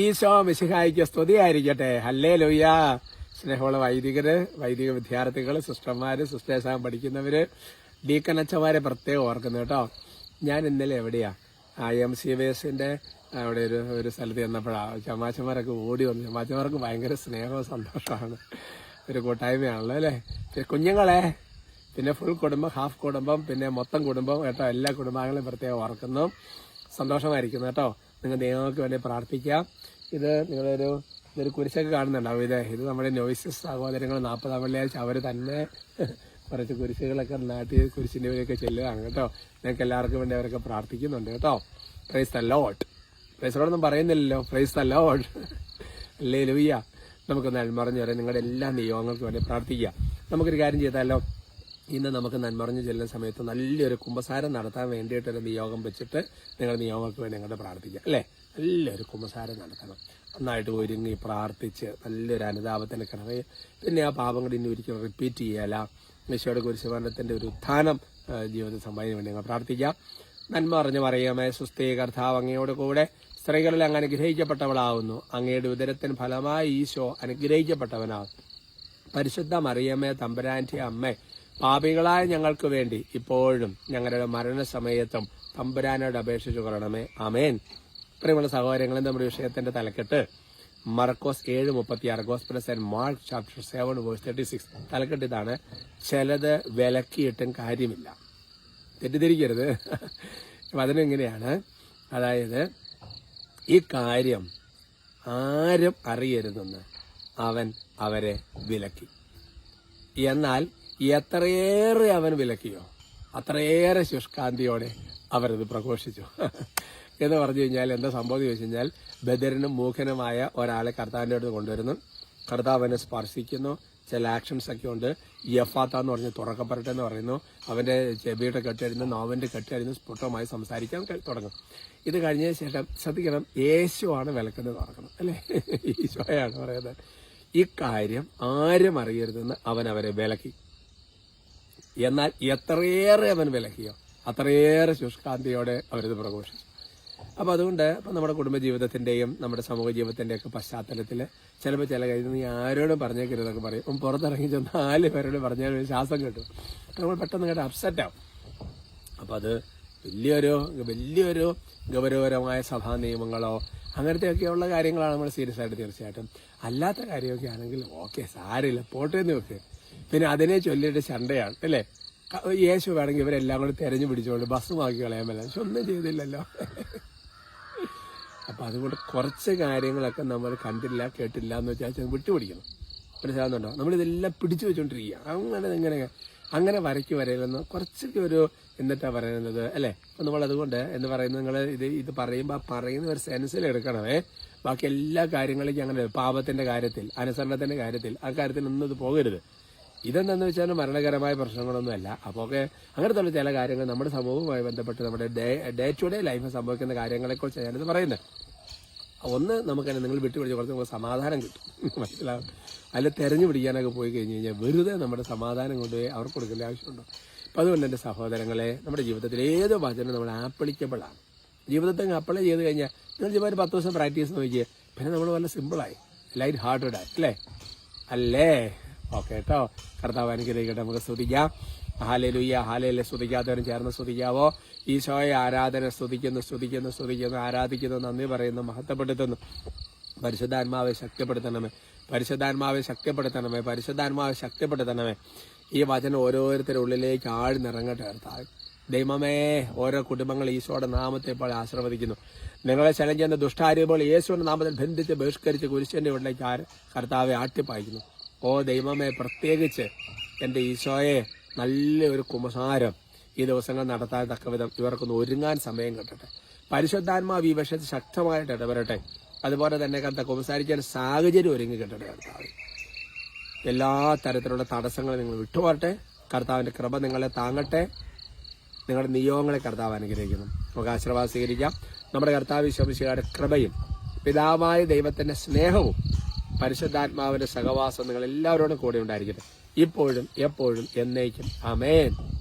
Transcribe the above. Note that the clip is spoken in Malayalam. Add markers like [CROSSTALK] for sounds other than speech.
ഈശോ മിശിഹായിക്ക് സ്തുതിയായിരിക്കട്ടെ. ഹല്ലേ ലൊയ്യ സ്നേഹമുള്ള വൈദികര് വൈദിക വിദ്യാർത്ഥികൾ സിസ്റ്റർമാര് സിസ്റ്റേഴ്സാൻ പഠിക്കുന്നവര് ഡീക്കനച്ചമാരെ പ്രത്യേകം ഓർക്കുന്നു കേട്ടോ. ഞാൻ ഇന്നലെ എവിടെയാ? ഐ എം സി ബി എസിന്റെ അവിടെ ഒരു ഒരു സ്ഥലത്ത് ചെന്നപ്പോഴാണ് ചമാച്ചമാരൊക്കെ ഓടി വന്നു. ചമാച്ചമാർക്ക് ഭയങ്കര സ്നേഹവും സന്തോഷമാണ്. ഒരു കൂട്ടായ്മയാണല്ലോ അല്ലേ? കുഞ്ഞുങ്ങളെ പിന്നെ ഫുൾ കുടുംബം ഹാഫ് കുടുംബം പിന്നെ മൊത്തം കുടുംബം കേട്ടോ. എല്ലാ കുടുംബാംഗങ്ങളും പ്രത്യേകം ഓർക്കുന്നു. സന്തോഷമായിരിക്കുന്നു കേട്ടോ. നിങ്ങൾ ദൈവങ്ങൾക്ക് വേണ്ടി പ്രാർത്ഥിക്കാം ഇത് നിങ്ങളൊരു ഇതൊരു കുരിശൊക്കെ കാണുന്നുണ്ടാവും. ഇത് ഇത് നമ്മുടെ നോയിസസ് സഹോദരങ്ങൾ നാൽപ്പതാം വെള്ളിയാഴ്ച അവർ തന്നെ [LAUGHS] കുറച്ച് കുരിശുകളൊക്കെ നാട്ടി കുരിശിന്റെ വഴിയൊക്കെ ചെല്ലുകയാണ് കേട്ടോ. നിങ്ങൾക്ക് എല്ലാവർക്കും വേണ്ടി അവരൊക്കെ പ്രാർത്ഥിക്കുന്നുണ്ട് കേട്ടോ. പ്രൈസ് ദ ലോട്ട് പ്രൈസോടൊന്നും പറയുന്നില്ലല്ലോ. Praise the Lord hallelujah നമുക്കൊന്ന് അഴിമറിഞ്ഞ് വരാം. നിങ്ങളുടെ എല്ലാ നിയോഗങ്ങൾക്കും വേണ്ടി പ്രാർത്ഥിക്കുക. നമുക്കൊരു കാര്യം ചെയ്താലോ? ഇന്ന് നമുക്ക് നന്മറിഞ്ഞു ചെല്ലുന്ന സമയത്ത് നല്ലൊരു കുംഭസാരം നടത്താൻ വേണ്ടിയിട്ടൊരു നിയോഗം വെച്ചിട്ട് നിങ്ങൾ നിയോഗങ്ങൾക്ക് വേണ്ടി ഞങ്ങളുടെ പ്രാർത്ഥിക്കാം അല്ലേ? നല്ലൊരു കുംഭസാരം നടത്തണം. നന്നായിട്ട് ഒരുങ്ങി പ്രാർത്ഥിച്ച് നല്ലൊരു അനുതാപത്തിന് കിടവേ പിന്നെ ആ പാപങ്ങൾ ഇനി ഒരിക്കലും റിപ്പീറ്റ് ചെയ്യല ഈശോയുടെ കുരിശുമരണത്തിന്റെ ഒരു ഉത്ഥാനം ജീവിത സമ്പാദിക്കാൻ വേണ്ടി ഞങ്ങൾ പ്രാർത്ഥിക്കാം. നന്മ അറിഞ്ഞു പറയാമേ സുസ്ഥേ കർത്താവ് അങ്ങയോട് കൂടെ സ്ത്രീകളിൽ അങ്ങ് അനുഗ്രഹിക്കപ്പെട്ടവളാവുന്നു. അങ്ങയുടെ ഉദരത്തിന് ഫലമായി ഈശോ അനുഗ്രഹിക്കപ്പെട്ടവനാകും പരിശുദ്ധ മറിയമ്മേ തമ്പരാന്റെ അമ്മ പാപികളായ ഞങ്ങൾക്ക് വേണ്ടി ഇപ്പോഴും ഞങ്ങളുടെ മരണസമയത്തും തമ്പുരാനോട് അപേക്ഷിച്ചു കൊള്ളണമേ. അമേൻ പ്രിയമുള്ള സഹോദരങ്ങളെ നമ്മുടെ വിഷയത്തിന്റെ തലക്കെട്ട്. മർക്കോസ് ഏഴ് മുപ്പത്തി ആറ് gospels and Mark chapter seven verse thirty six. തലക്കെട്ട് ഇതാണ്. ചിലത് വിലക്കിയിട്ടും കാര്യമില്ല. തെറ്റിദ്ധരിക്കരുത്. വചനം ഇങ്ങനെയാണ് അതായത് ഈ കാര്യം ആരും അറിയരുതെന്ന് അവൻ അവരെ വിലക്കി. എന്നാൽ എത്രയേറെ അവൻ വിലക്കിയോ? അത്രയേറെ ശുഷ്കാന്തിയോടെ അവരത് പ്രഘോഷിച്ചു. എന്ന് പറഞ്ഞു കഴിഞ്ഞാൽ എന്താ സംഭവം ചോദിച്ചു കഴിഞ്ഞാൽ ബദരനും മൂഖനുമായ ഒരാളെ കർത്താവിന്റെ അടുത്ത് കൊണ്ടുവരുന്നു. കർത്താവ് അവനെ സ്പർശിക്കുന്നു. ചില ആക്ഷൻസ് ഒക്കെ ഉണ്ട്. യഫാത്ത എന്ന് പറഞ്ഞ് തുറക്കപ്പെടട്ടെ എന്ന് പറയുന്നു. അവന്റെ ചെബിയുടെ കെട്ടഴിഞ്ഞ് നോവന്റെ കെട്ടഴിഞ്ഞ് സ്ഫുടമായി സംസാരിക്കാൻ തുടങ്ങും. ഇത് കഴിഞ്ഞ ശേഷം ശ്രദ്ധിക്കണം യേശുവാണ് വിലക്കുന്നത് തുറക്കണം അല്ലേ? [LAUGHS] ഈശോയാണ് പറയുന്നത്. ഇക്കാര്യം ആരും അറിയരുതെന്ന് അവൻ അവരെ വിലക്കി. എന്നാൽ എത്രയേറെ അവൻ വിലക്കിയോ അത്രയേറെ ശുഷ്കാന്തിയോടെ അവരിത് പ്രഘോഷിച്ചു. അപ്പോൾ അതുകൊണ്ട് ഇപ്പൊ നമ്മുടെ കുടുംബ ജീവിതത്തിന്റെയും നമ്മുടെ സമൂഹ ജീവിതത്തിന്റെയൊക്കെ പശ്ചാത്തലത്തിൽ ചിലപ്പോൾ ചില കാര്യം നീ ആരോടും പറഞ്ഞേക്കരുതൊക്കെ പറയും. ഇപ്പം പുറത്തിറങ്ങി ചെന്ന് നാല് പേരോട് പറഞ്ഞാൽ ഒരു ശ്വാസം കിട്ടും. നമ്മൾ പെട്ടെന്ന് കേട്ട് അപ്സെറ്റ് ആവും. അപ്പൊ അത് വലിയൊരു വലിയൊരു ഗൗരവകരമായ സഭാ നിയമങ്ങളോ അങ്ങനത്തെയൊക്കെയുള്ള കാര്യങ്ങളാണ് നമ്മൾ സീരിയസ് ആയിട്ട് തീർച്ചയായിട്ടും. അല്ലാത്ത കാര്യമൊക്കെ ആണെങ്കിൽ ഓക്കെ സാരില്ല പോട്ടേന്ന് വെക്ക്. പിന്നെ അതിനെ ചൊല്ലിയിട്ട് ചണ്ടയാണ് അല്ലേ? യേശു വേണമെങ്കിൽ ഇവരെല്ലാം കൂടി തെരഞ്ഞു പിടിച്ചോണ്ട് ബസ്സുമാക്കി കളയാൻ പറ്റില്ല പക്ഷെ ഒന്നും ചെയ്തില്ലല്ലോ. അപ്പം അതുകൊണ്ട് കുറച്ച് കാര്യങ്ങളൊക്കെ നമ്മൾ കണ്ടില്ല കേട്ടില്ല എന്ന് വെച്ചാൽ വിട്ടുപിടിക്കണം. മനസ്സിലാകുന്നുണ്ടോ നമ്മളിതെല്ലാം പിടിച്ചു വെച്ചുകൊണ്ടിരിക്കുക അങ്ങനെ ഇങ്ങനെ അങ്ങനെ വരയ്ക്ക് വരയില്ലെന്ന് കുറച്ചൊക്കെ ഒരു എന്നിട്ടാണ് പറയുന്നത് അല്ലേ? അപ്പം നമ്മൾ അതുകൊണ്ട് എന്ന് പറയുന്നത് നിങ്ങൾ ഇത് ഇത് പറയുമ്പോൾ പറയുന്ന ഒരു സെൻസിൽ എടുക്കണമേ. ബാക്കി എല്ലാ കാര്യങ്ങളിലേക്കും അങ്ങനെ പാപത്തിന്റെ കാര്യത്തിൽ അനുസരണത്തിന്റെ കാര്യത്തിൽ ആ കാര്യത്തിൽ ഒന്നും ഇത് പോകരുത്. ഇതെന്താന്ന് വെച്ചാൽ മരണകരമായ പ്രശ്നങ്ങളൊന്നുമല്ല. അപ്പോൾ ഒക്കെ അങ്ങനത്തെയുള്ള ചില കാര്യങ്ങൾ നമ്മുടെ സമൂഹവുമായി ബന്ധപ്പെട്ട് നമ്മുടെ ഡേ ഡേ ടു ഡേ ലൈഫിൽ സംഭവിക്കുന്ന കാര്യങ്ങളെക്കുറിച്ച് ഞാനിത് പറയുന്നത്. ഒന്ന് നമുക്ക് നിങ്ങൾ വിട്ടുപിടിച്ച് കുറച്ച് നമുക്ക് സമാധാനം കിട്ടും. മനസ്സിലാവും അതിൽ തെരഞ്ഞു പിടിക്കാനൊക്കെ പോയി കഴിഞ്ഞ് കഴിഞ്ഞാൽ വെറുതെ നമ്മുടെ സമാധാനം കൊണ്ടുപോയി അവർക്ക് കൊടുക്കേണ്ട ആവശ്യമുണ്ടോ? അപ്പം അതുകൊണ്ട് എന്റെ സഹോദരങ്ങളെ നമ്മുടെ ജീവിതത്തിൽ ഏത് വചനം നമ്മൾ ആപ്ലിക്കബിൾ ആണ് ജീവിതത്തിൽ അപ്ലൈ ചെയ്ത് കഴിഞ്ഞാൽ നിങ്ങൾ ചുമ്മാ പത്ത് ദിവസം പ്രാക്ടീസ് നോക്കിയേ പിന്നെ നമ്മൾ നല്ല സിമ്പിളായി ലൈറ്റ് ഹാർട്ടഡ് ആയി അല്ലേ? അല്ലേ? ഓക്കെ കേട്ടോ കർത്താവ് അനുഗ്രഹിക്കട്ടെ. നമുക്ക് സ്തുതിക്കാം. ഹാലലുയ്യ ഹാലയിലെ സ്തുതിക്കാത്തവരും ചേർന്ന് സ്തുതിക്കാവോ. ഈശോയെ ആരാധന സ്തുതിക്കുന്നു സ്തുതിക്കുന്നു സ്തുതിക്കുന്നു ആരാധിക്കുന്നു നന്ദി പറയുന്നു മഹത്വപ്പെടുത്തുന്നു. പരിശുദ്ധാത്മാവെ ശക്തിപ്പെടുത്തണമേ. പരിശുദ്ധാത്മാവെ ശക്തിപ്പെടുത്തണമേ. പരിശുദ്ധാത്മാവെ ശക്തിപ്പെടുത്തണമേ. ഈ വചനം ഓരോരുത്തരുടെ ഉള്ളിലേക്ക് ആഴ്ന്നിറങ്ങട്ടെ കർത്താവ്. ദൈവമേ ഓരോ കുടുംബങ്ങൾ ഈശോയുടെ നാമത്തെ ഇപ്പോൾ ആശ്രവദിക്കുന്നു നിങ്ങളെ ശലം ചെയ്യുന്ന ദുഷ്ടാരൂപങ്ങൾ യേശുവിന്റെ നാമത്തിൽ ബന്ധിച്ച് ബഹിഷ്കരിച്ച് കുരിശന്റെ ഉള്ളിലേക്ക് കർത്താവെ ആട്ടിപ്പായിക്കുന്നു. ഓ ദൈവമേ പ്രത്യേകിച്ച് എന്റെ ഈശോയെ നല്ലൊരു കുമസാരം ഈ ദിവസങ്ങൾ നടത്താൻ തക്കവിധം ഇവർക്കൊന്ന് ഒരുങ്ങാൻ സമയം കിട്ടട്ടെ. പരിശുദ്ധാത്മാവ് ഈ വിഷയത്തിൽ ശക്തമായിട്ട് ഇടപെടട്ടെ. അതുപോലെ തന്നെ കണ്ട കുമസാരിക്കാൻ സാഹചര്യം ഒരുങ്ങി കിട്ടട്ടെ കർത്താവ്. എല്ലാ തരത്തിലുള്ള തടസ്സങ്ങളും നിങ്ങൾ വിട്ടുപോട്ടെ കർത്താവിന്റെ കൃപ നിങ്ങളെ താങ്ങട്ടെ. നിങ്ങളുടെ നിയോഗങ്ങളെ കർത്താവ് അനുഗ്രഹിക്കുന്നു. നമുക്ക് ആശീർവാദം സ്വീകരിക്കാം. നമ്മുടെ കർത്താവ് ശോഭിശയുടെ കൃപയും പിതാവായ ദൈവത്തിന്റെ സ്നേഹവും പരിശുദ്ധാത്മാവിന്റെ സഹവാസം നിങ്ങൾ എല്ലാവരോടും കൂടെ ഉണ്ടായിരിക്കട്ടെ. ഇപ്പോഴും എപ്പോഴും എന്നേക്കും. അമേൻ